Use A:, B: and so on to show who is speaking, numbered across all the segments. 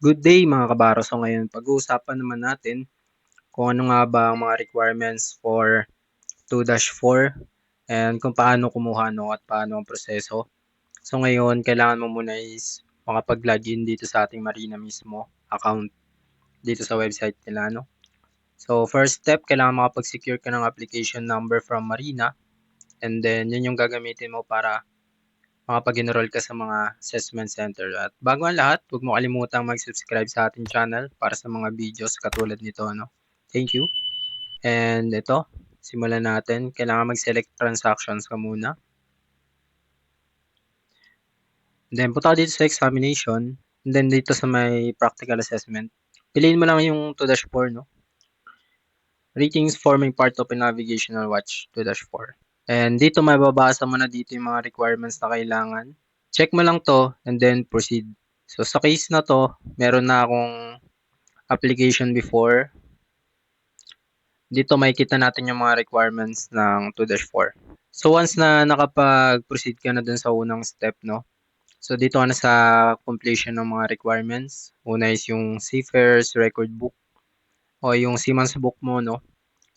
A: Good day mga kabaro. So ngayon pag-uusapan naman natin kung ano nga ba ang mga requirements for 2-4 and kung paano kumuha no at paano ang proseso. So ngayon kailangan mo muna is makapag-login dito sa ating Marina mismo account dito sa website nila no. So first step kailangan makapag-secure ka ng application number from Marina and then yun yung gagamitin mo para makapag-enroll ka sa mga assessment center. At bago ang lahat, huwag mo kalimutang mag-subscribe sa ating channel para sa mga videos katulad nito. No? Thank you. And ito, simulan natin. Kailangan mag-select transactions ka muna. Then, punta dito sa examination. And then, dito sa may practical assessment. Piliin mo lang yung 2-4, no? Ratings forming part of a navigational watch 2-4. And dito mababasa mo na dito yung mga requirements na kailangan. Check mo lang to and then proceed. So sa case na to, meron na akong application before. Dito makikita natin yung mga requirements ng 2-4. So once na nakapag-proceed ka na dun sa unang step, no? So dito na sa completion ng mga requirements. Una is yung Seafarers Record Book o yung Seaman's Book mo, no?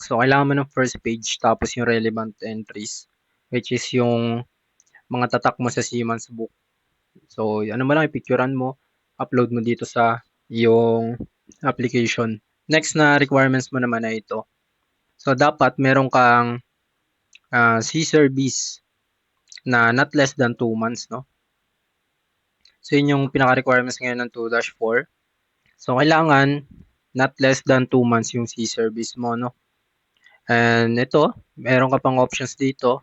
A: So, kailangan mo ng first page tapos yung relevant entries which is yung mga tatak mo sa Siemens book. So, ano mo lang, ipicturean mo, upload mo dito sa yung application. Next na requirements mo naman ay ito. So, dapat meron kang uh, C-service na not less than 2 months, no? So, yun yung pinaka-requirements ngayon ng 2-4. So, kailangan not less than 2 months yung C-service mo, no? And ito, meron ka pang options dito.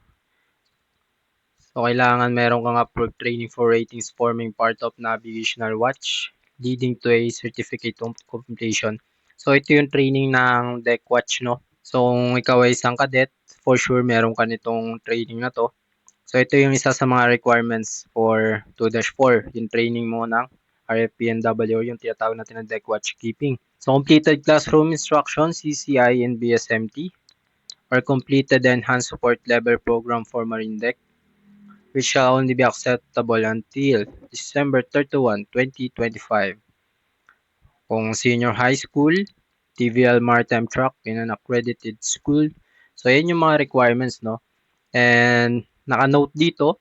A: So, kailangan meron kang approved training for ratings forming part of navigational watch leading to a certificate of completion. So, ito yung training ng deck watch, no? So, kung ikaw ay isang cadet, for sure meron ka nitong training na to. So, ito yung isa sa mga requirements for 2-4, yung training mo ng RFPNW, yung tinatawag natin na deck watch keeping. So, completed classroom instruction, CCI and BSMT or completed the enhanced support level program for Marine Deck, which shall only be acceptable until December 31, 2025. Kung senior high school, TVL Maritime Track in an accredited school. So, yan yung mga requirements, no? And, naka-note dito,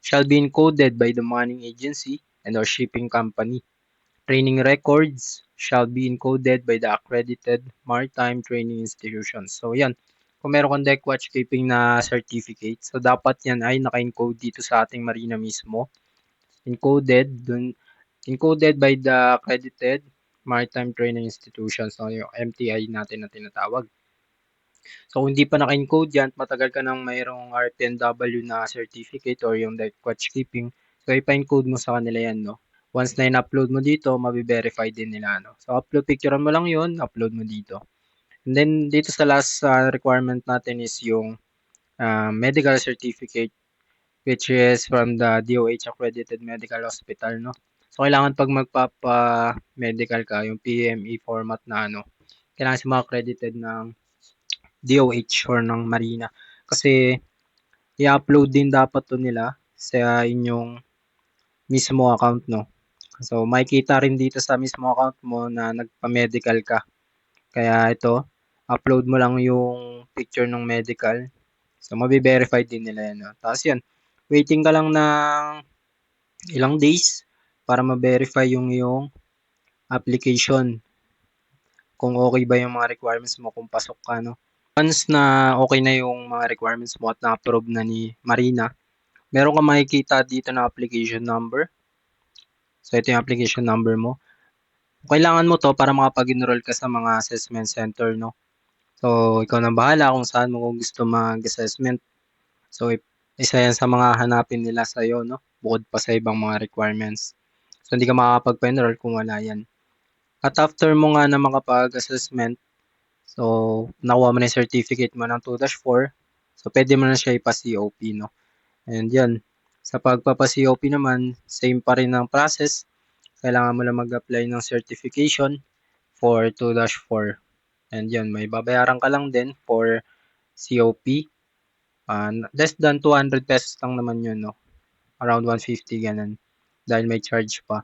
A: shall be encoded by the mining agency and or shipping company. Training records shall be encoded by the accredited maritime training institutions. So yan, kung meron kang deck watch keeping na certificate, so dapat yan ay naka-encode dito sa ating marina mismo. Encoded, dun, encoded by the accredited maritime training institutions, so yung MTI natin na tinatawag. So, kung hindi pa naka-encode yan, matagal ka nang mayroong RPNW na certificate or yung deck watch keeping, so ipa-encode mo sa kanila yan, no? Once na in-upload mo dito, mabi-verify din nila. No? So, upload picture mo lang yun, upload mo dito. And then, dito sa last uh, requirement natin is yung uh, medical certificate which is from the DOH accredited medical hospital, no? So, kailangan pag magpapa-medical ka, yung PME format na ano, kailangan siya accredited ng DOH or ng Marina. Kasi, i-upload din dapat to nila sa inyong mismo account, no? So, makikita rin dito sa mismo account mo na nagpa-medical ka. Kaya ito, upload mo lang yung picture ng medical. So, mabi-verify din nila yan. No? Tapos yan, waiting ka lang ng ilang days para ma-verify yung yung application. Kung okay ba yung mga requirements mo, kung pasok ka, no? Once na okay na yung mga requirements mo at na-approve na ni Marina, meron ka makikita dito na application number So, ito yung application number mo. Kailangan mo to para makapag-enroll ka sa mga assessment center, no? So, ikaw na bahala kung saan mo gusto mag-assessment. So, isa yan sa mga hanapin nila sa iyo, no? Bukod pa sa ibang mga requirements. So, hindi ka makakapag-enroll kung wala yan. At after mo nga na makapag-assessment, so, nakuha mo na yung certificate mo ng 2-4, so, pwede mo na siya ipa-COP, no? And yan, sa pagpapa-COP naman, same pa rin ang process. Kailangan mo lang mag-apply ng certification for 2-4. And yun, may babayaran ka lang din for COP. Uh, less than 200 pesos lang naman yun, no? Around 150, ganun. Dahil may charge pa.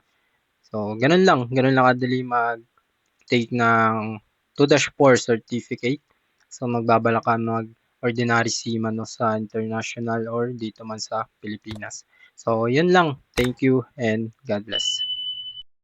A: So, ganun lang. Ganun lang kadali mag-take ng 2-4 certificate. So, magbabala ka mag ordinary seaman no, sa international or dito man sa Pilipinas. So, yun lang. Thank you and God bless.